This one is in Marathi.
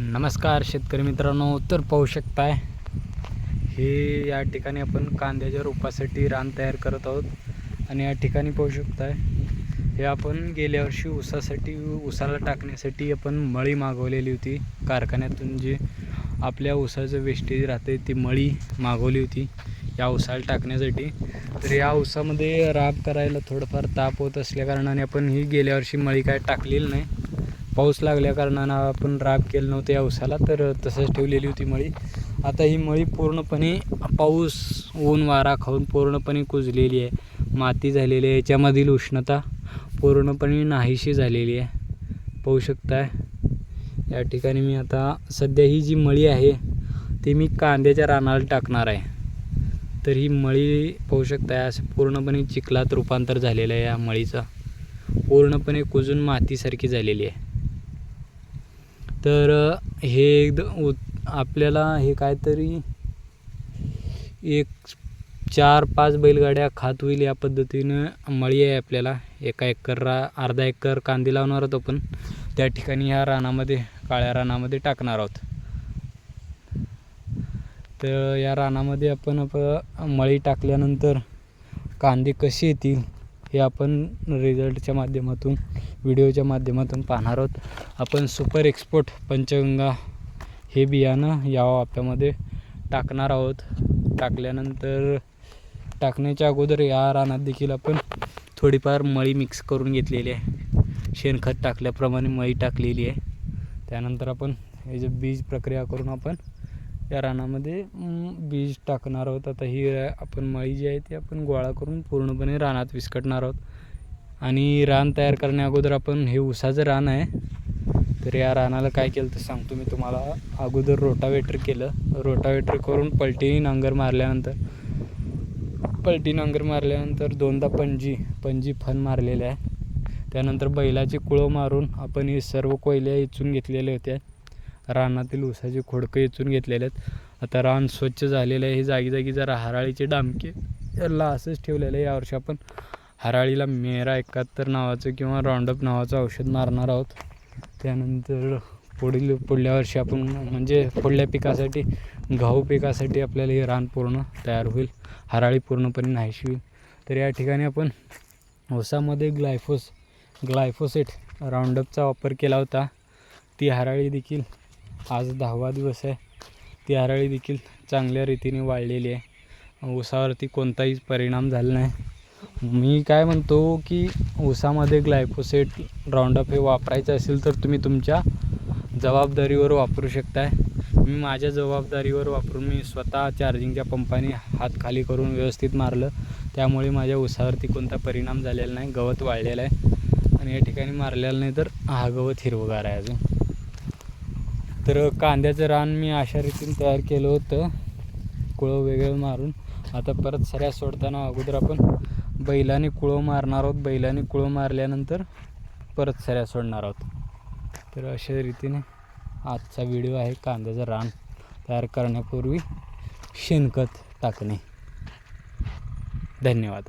नमस्कार शेतकरी मित्रांनो तर पाहू शकताय. हे या ठिकाणी आपण कांद्याच्या रोपासाठी रान तयार करत आहोत आणि या ठिकाणी पाहू शकताय हे आपण गेल्या वर्षी ऊसासाठी ऊसाला टाकण्यासाठी आपण मळी मागवलेली होती. कारखान्यातून जे आपल्या ऊसाचं वेस्टेज राहते ती मळी मागवली होती या ऊसाला टाकण्यासाठी. तर या ऊसामध्ये राब करायला थोडंफार ताप होत असल्याकारणाने आपण ही गेल्या वर्षी मळी काय टाकलेली नाही. पाऊस लागल्या कारणानं आपण राब केलं नव्हतं या ऊसाला तर तसंच ठेवलेली होती मळी. आता ही मळी पूर्णपणे पाऊस ऊन वारा खाऊन पूर्णपणे कुजलेली आहे. माती झालेली आहे याच्यामधील उष्णता पूर्णपणे नाहीशी झालेली आहे. पाहू शकताय. या ठिकाणी मी आता सध्या ही जी मळी आहे ती मी कांद्याच्या रानाला टाकणार आहे. तर ही मळी पाहू शकताय असं पूर्णपणे चिखलात रूपांतर झालेलं आहे या मळीचं. पूर्णपणे कुजून मातीसारखी झालेली आहे. तर हे एकद उत- आपल्याला हे काहीतरी एक चार पाच बैलगाड्या खात होईल या पद्धतीनं मळी आहे आपल्याला. एका एकर रा अर्धा एकर कांदे लावणार आहोत आपण. त्या ठिकाणी ह्या रानामध्ये काळ्या रानामध्ये टाकणार आहोत. तर या रानामध्ये आपण मळी टाकल्यानंतर कांदे कसे येतील? हे आपण रिझल्टच्या माध्यमातून व्हिडिओच्या माध्यमातून पाहणार आहोत. आपण सुपर एक्सपोर्ट पंचगंगा हे बियाणं या वाप्यामध्ये टाकणार आहोत. टाकल्यानंतर टाकण्याच्या अगोदर या रानात देखील आपण थोडीफार मळी मिक्स करून घेतलेली आहे. शेणखत टाकल्याप्रमाणे मळी टाकलेली आहे. त्यानंतर आपण हे जे बीज प्रक्रिया करून आपण या रानामध्ये बीज टाकणार आहोत. आता ही आपण मळी जी आहे ती आपण गोळा करून पूर्णपणे रानात विस्कटणार आहोत. आणि रान तयार करण्या अगोदर आपण हे उसाचं रान आहे. तर या रानाला काय केलं तर सांगतो मी तुम्हाला. अगोदर रोटावेटर केलं. रोटावेटर करून पलटी नांगर मारल्यानंतर पलटी नांगर मारल्यानंतर दोनदा पणजी पणजी फन मारलेले आहे. त्यानंतर बैलाची कुळं मारून आपण हे सर्व कोयल्या इचून घेतलेल्या होत्या रानातील ऊसाचे खोडकं इचून घेतलेले आहेत. आता रान स्वच्छ झालेलं आहे. हे जागी जागी जरा हराळीचे डामके याला असंच ठेवलेलं आहे. यावर्षी आपण हराळीला मेरा एकाहत्तर नावाचं किंवा राऊंडअप नावाचं औषध मारणार आहोत. त्यानंतर पुढील पुढल्या वर्षी आपण म्हणजे पुढल्या पिकासाठी गहू पिकासाठी आपल्याला हे रान पूर्ण तयार होईल. हराळी पूर्णपणे नाहीशी होईल. तर या ठिकाणी आपण ऊसामध्ये ग्लायफोस ग्लायफोसेट राऊंडअपचा वापर केला होता. ती हराळी देखील आज दहावा दिवस आहे. ती आरळी देखील चांगल्या रीतीने वाढलेली आहे. ऊसावरती कोणताही परिणाम झाला नाही. मी काय म्हणतो की ऊसामध्ये ग्लायफोसेट राऊंडअप हे वापरायचं असेल तर तुम्ही तुमच्या जबाबदारीवर वापरू शकताय. मी माझ्या जबाबदारीवर वापरून मी स्वतः चार्जिंगच्या पंपाने हात खाली करून व्यवस्थित मारलं. त्यामुळे माझ्या ऊसावरती कोणता परिणाम झालेला नाही. गवत वाळलेलं आहे. आणि या ठिकाणी मारलेलं नाही तर हा गवत हिरवगार आहे अजून. तर कांद्याचं रान मी अशा रीतीने तयार केलं होतं. कुळं वेगळं मारून. आता परत सऱ्या सोडताना अगोदर आपण बैलाने कुळं मारणार आहोत. बैलाने कुळं मारल्यानंतर परत सऱ्या सोडणार आहोत. तर अशा रीतीने आजचा व्हिडिओ आहे. कांद्याचं रान तयार करण्यापूर्वी शेणखत टाकणे. धन्यवाद.